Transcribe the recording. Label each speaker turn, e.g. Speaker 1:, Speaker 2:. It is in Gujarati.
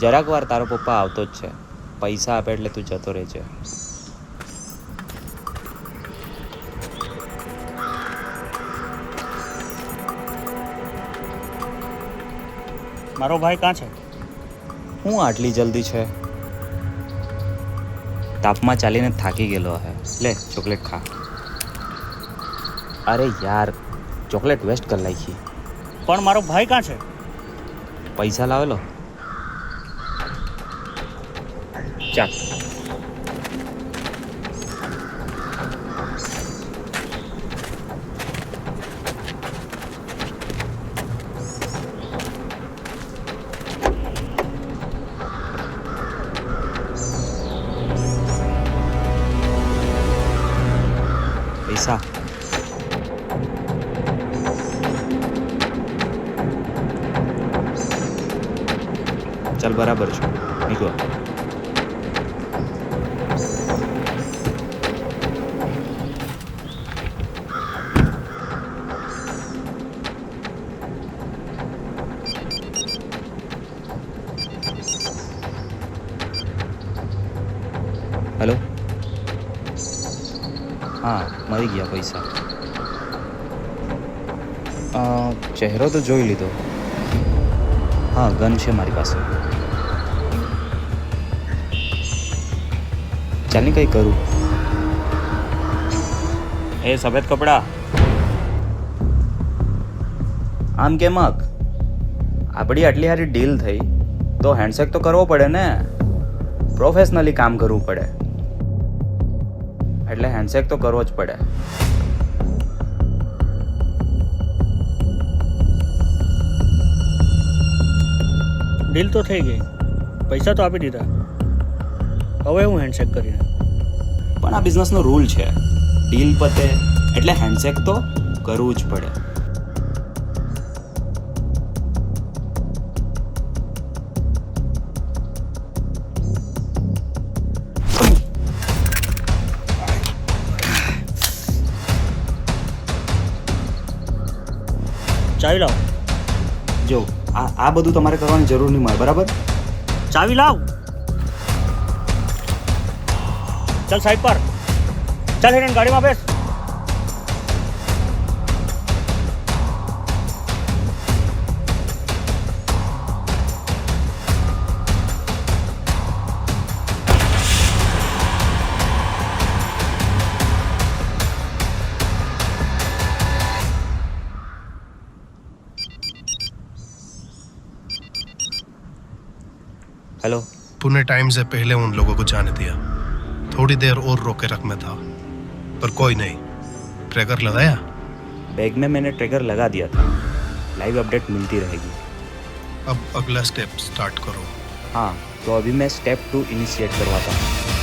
Speaker 1: જરાક વાર તારો પપ્પા આવતો જ છે. પૈસા આપે એટલે તું જતો રહેજે.
Speaker 2: મારો ભાઈ કાં છે?
Speaker 1: હું આટલી જલ્દી છે? તાપમાં ચાલીને થાકી ગયેલો હે. લે ચોકલેટ ખા. અરે યાર ચોકલેટ વેસ્ટ કરી નાખી.
Speaker 2: પણ મારો ભાઈ કાં છે?
Speaker 1: પૈસા લાવેલો? ચાલ પૈસા ચાલ બરાબર છે નીકળો હેલો હા મળી ગયા પૈસા. ચહેરો તો જોઈ લીધો. હા ગન છે મારી પાસે. ચાલને કંઈ કરું? એ સફેદ કપડા. આમ કેમ આપણી આટલી સારી ડીલ થઈ તો હેન્ડશેક તો કરવો પડે ને. પ્રોફેશનલી કામ કરવું પડે. એટલે હેન્ડશેક તો કરવો જ પડે.
Speaker 2: ડીલ તો થઈ ગઈ. પૈસા તો આપી દીધા. હવે હું હેન્ડશેક કરીને.
Speaker 1: પણ આ બિઝનેસનો રૂલ છે. ડીલ પતે એટલે હેન્ડશેક તો કરવું જ પડે.
Speaker 2: ચાવી લાવ.
Speaker 1: જો આ આ બધું તમારે કરવાની જરૂર નહીં મળે બરાબર?
Speaker 2: ચાવી લાવ. ચાલ સાહેબ પર. ચાલ હિરેન ગાડીમાં બેસ.
Speaker 1: હેલો
Speaker 3: तूने टाइम से पहले उन लोगों को जाने दिया। थोड़ी देर और रोके रख में था पर कोई नहीं। ट्रैगर लगाया?
Speaker 1: बैग में मैंने ट्रैगर लगा दिया था। लाइव अपडेट मिलती रहेगी।
Speaker 3: अब अगला स्टेप स्टार्ट करो।
Speaker 1: हाँ तो अभी मैं स्टेप टू इनिशिएट करवाता हूँ।